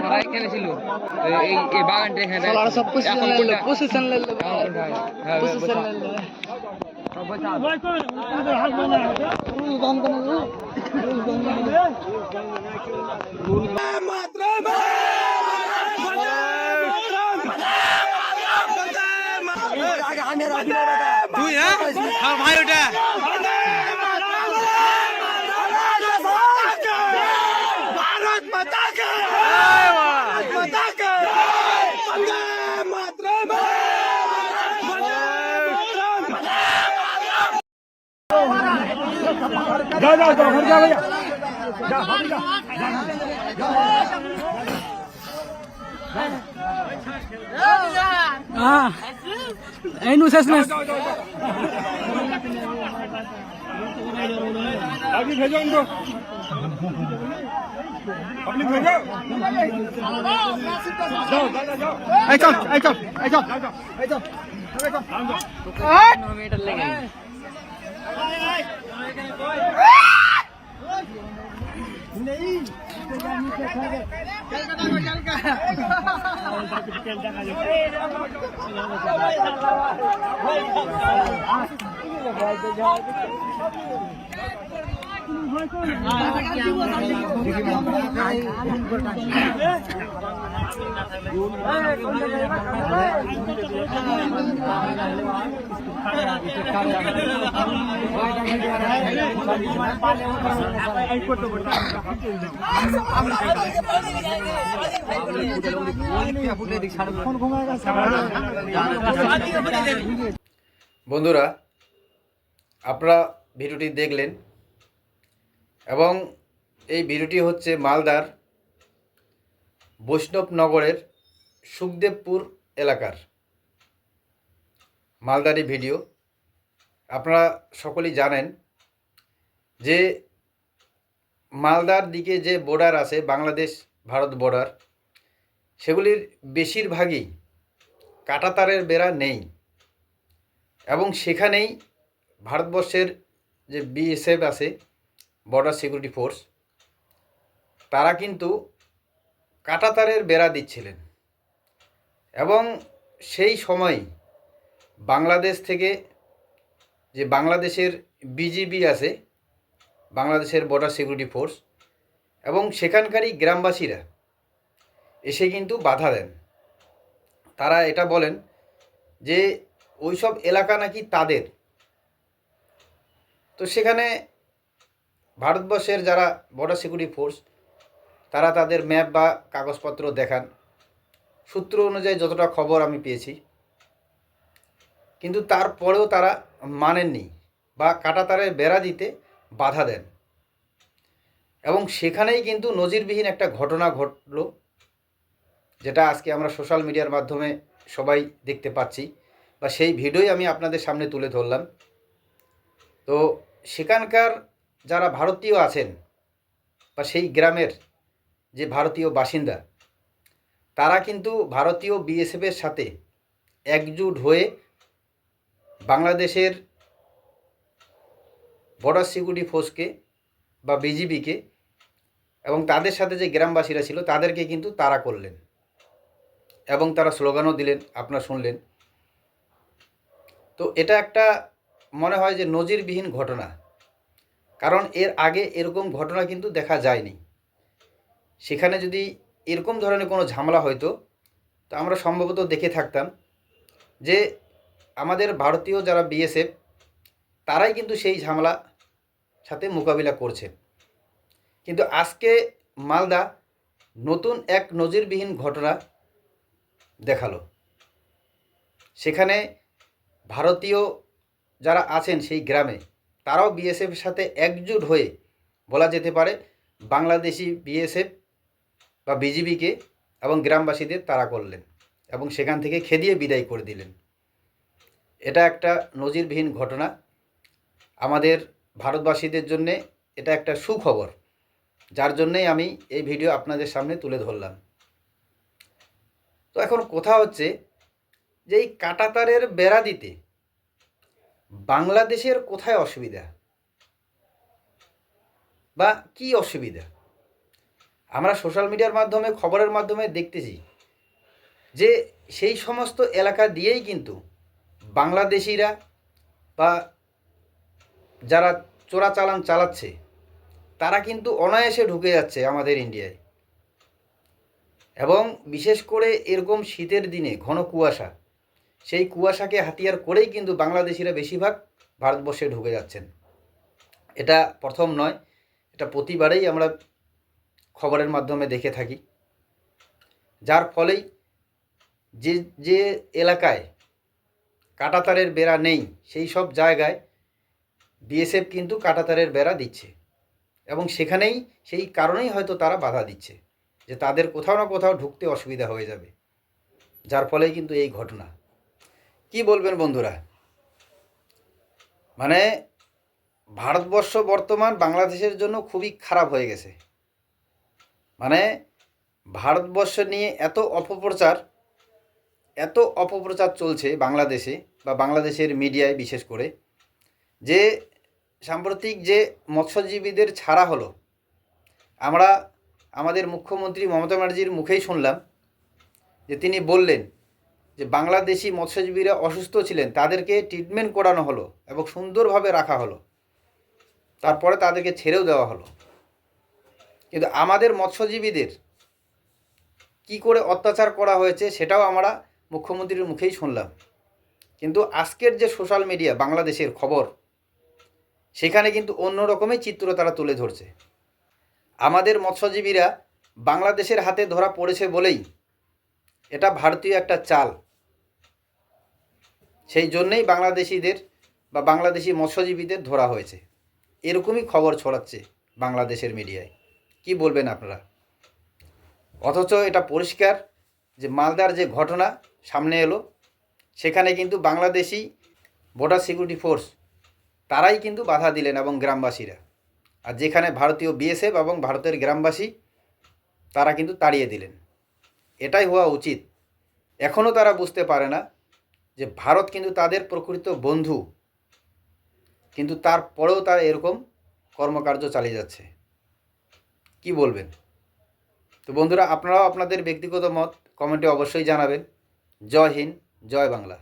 ওরা এখানে ছিল এই- এই এই বাগানটা এখানে সব পজিশন এখন লেলো কোনটা? পজিশন লেলো এখন কোনটা? হ্যাঁ, পজিশন বসা। লেলো সব বসা। তুই হ্যাঁ আর ভাই ওটা যাও যাও যাও হট যা ভাইয়া যা হট যা হ্যাঁ এই নু শেষ নেস আপনি মিটার नहीं বন্ধুরা আপনারা ভিডিওটি দেখলেন এবং এই ভিডিওটি হচ্ছে মালদার বৈষ্ণবনগরের সুখদেবপুর এলাকার। মালদারি ভিডিও। আপনারা সকলেই জানেন যে মালদার দিকে যে বর্ডার আছে, বাংলাদেশ ভারত বর্ডার সেগুলির বেশিরভাগই কাঁটাতারের বেড়া নেই এবং সেখানেই ভারতবর্ষের যে বিএসএফ আছে বর্ডার সিকিউরিটি ফোর্স তারা কিন্তু কাটাতারের বেড়া দিচ্ছিলেন এবং সেই সময় বাংলাদেশ থেকে যে বাংলাদেশের বিজিবি আছে, বাংলাদেশের বর্ডার সিকিউরিটি ফোর্স এবং সেখানকারই গ্রামবাসীরা এসে কিন্তু বাধা দেন। তারা এটা বলেন যে ওইসব এলাকা নাকি তাদের। তো সেখানে ভারতবর্ষের যারা বর্ডার সিকিউরিটি ফোর্স তারা তাদের ম্যাপ বা কাগজপত্র দেখান। সূত্র অনুযায়ী যতটা খবর আমি পেয়েছি কিন্তু তারপরেও তারা মানেননি বা কাটাতারের বেড়া দিতে বাধা দেন। এবং সেখানেই কিন্তু নজিরবিহীন একটা ঘটনা ঘটলো, যেটা আজকে আমরা সোশ্যাল মিডিয়ার মাধ্যমে সবাই দেখতে পাচ্ছি বা সেই ভিডিওই আমি আপনাদের সামনে তুলে ধরলাম। তো সেখানকার যারা ভারতীয় আছেন বা সেই গ্রামের যে ভারতীয় বাসিন্দা, তারা কিন্তু ভারতীয় বিএসএফের সাথে একজুট হয়ে বাংলাদেশের বর্ডার সিকিউরিটি ফোর্সকে বা বিজিবিকে এবং তাদের সাথে যে গ্রামবাসীরা ছিল, তাদেরকে কিন্তু তারা করলেন এবং তারা স্লোগানও দিলেন, আপনারা শুনলেন। তো এটা একটা মনে হয় যে নজিরবিহীন ঘটনা, কারণ এর আগে এরকম ঘটনা কিন্তু দেখা যায়নি। সেখানে যদি এরকম ধরনের কোনো ঝামেলা হয়তো, তো আমরা সম্ভবত দেখে থাকতাম যে আমাদের ভারতীয় যারা বিএসএফ তারাই কিন্তু সেই ঝামেলা সাথে মোকাবিলা করছেন কিন্তু আজকে মালদা নতুন এক নজিরবিহীন ঘটনা দেখাল। সেখানে ভারতীয় যারা আছেন সেই গ্রামে, তারাও বিএসএফের সাথে একজুট হয়ে বলা যেতে পারে বাংলাদেশি বিএসএফ বা বিজিবিকে এবং গ্রামবাসীদের তারা করলেন এবং সেখান থেকে খেদিয়ে বিদায় করে দিলেন। এটা একটা নজিরবিহীন ঘটনা। আমাদের ভারতবাসীদের জন্যে এটা একটা সুখবর, যার জন্যেই আমি এই ভিডিও আপনাদের সামনে তুলে ধরলাম। তো এখন কথা হচ্ছে যে এই কাটাতারের বেড়া দিতে বাংলাদেশের কোথায় অসুবিধা? বা কি অসুবিধা? আমরা সোশ্যাল মিডিয়ার মাধ্যমে, খবরের মাধ্যমে দেখতেছি যে সেই সমস্ত এলাকা দিয়েই কিন্তু বাংলাদেশিরা বা যারা চোরাচালান চালাচ্ছে, তারা কিন্তু অনায়াসে ঢুকে যাচ্ছে আমাদের ইন্ডিয়ায়। এবং বিশেষ করে এরকম শীতের দিনে ঘন কুয়াশা, সেই কুয়াশাকে হাতিয়ার করেই কিন্তু বাংলাদেশিরা বেশিরভাগ ভারতবর্ষে ঢুকে যাচ্ছেন। এটা প্রথম নয়, এটা প্রতিবারেই আমরা খবরের মাধ্যমে দেখে থাকি। যার ফলেই যে যে এলাকায় কাটাতারের বেড়া নেই, সেই সব জায়গায় বিএসএফ কিন্তু কাটাতারের বেড়া দিচ্ছে। এবং সেখানেই সেই কারণেই হয়তো তারা বাধা দিচ্ছে, যে তাদের কোথাও না কোথাও ঢুকতে অসুবিধা হয়ে যাবে। যার ফলেই কিন্তু এই ঘটনা। কি বলবেন বন্ধুরা? মানে ভারতবর্ষ বর্তমান বাংলাদেশের জন্য খুবই খারাপ হয়ে গেছে। মানে ভারতবর্ষ নিয়ে এত অপপ্রচার এত অপপ্রচার চলছে বাংলাদেশে বা বাংলাদেশের মিডিয়ায় বিশেষ করে, যে সাম্প্রতিক যে মৎস্যজীবীদের ছাড়া হলো, আমরা আমাদের মুখ্যমন্ত্রী মমতা ব্যানার্জির মুখেই শুনলাম যে তিনি বললেন যে বাংলাদেশি মৎস্যজীবীরা অসুস্থ ছিলেন, তাদেরকে ট্রিটমেন্ট করানো হলো এবং সুন্দরভাবে রাখা হলো, তারপরে তাদেরকে ছেড়েও দেওয়া হলো। কিন্তু আমাদের মৎস্যজীবীদের কি করে অত্যাচার করা হয়েছে সেটাও আমরা মুখ্যমন্ত্রীর মুখেই শুনলাম। কিন্তু আজকের যে সোশ্যাল মিডিয়া বাংলাদেশের খবর, সেখানে কিন্তু অন্য রকমের চিত্র তারা তুলে ধরছে। আমাদের মৎস্যজীবীরা বাংলাদেশের হাতে ধরা পড়েছে বলেই এটা ভারতীয় একটা চাল। সেই জন্যেই বাংলাদেশিদের বা বাংলাদেশি মৎস্যজীবীদের ধরা হয়েছে। এরকমই খবর ছড়াচ্ছে বাংলাদেশের মিডিয়ায়। কি বলবেন আপনারা? অথচ এটা পরিষ্কার যে মালদার যে ঘটনা সামনে এলো। সেখানে কিন্তু বাংলাদেশি বর্ডার সিকিউরিটি ফোর্স, তারাই কিন্তু বাধা দিলেন এবং গ্রামবাসীরা। আর যেখানে ভারতীয় বিএসএফ এবং ভারতের গ্রামবাসী, তারা কিন্তু তাড়িয়ে দিলেন। এটাই হওয়া উচিত। এখনও তারা বুঝতে পারে না যে ভারত কিন্তু তাদের প্রকৃত বন্ধু, কিন্তু তারপরেও তারা এরকম কর্মকার্য চালিয়ে যাচ্ছে। কি বলবেন? তো বন্ধুরা, আপনারাও আপনাদের ব্যক্তিগত মত কমেন্টে অবশ্যই জানাবেন। জয় হিন্দ জয় বাংলা।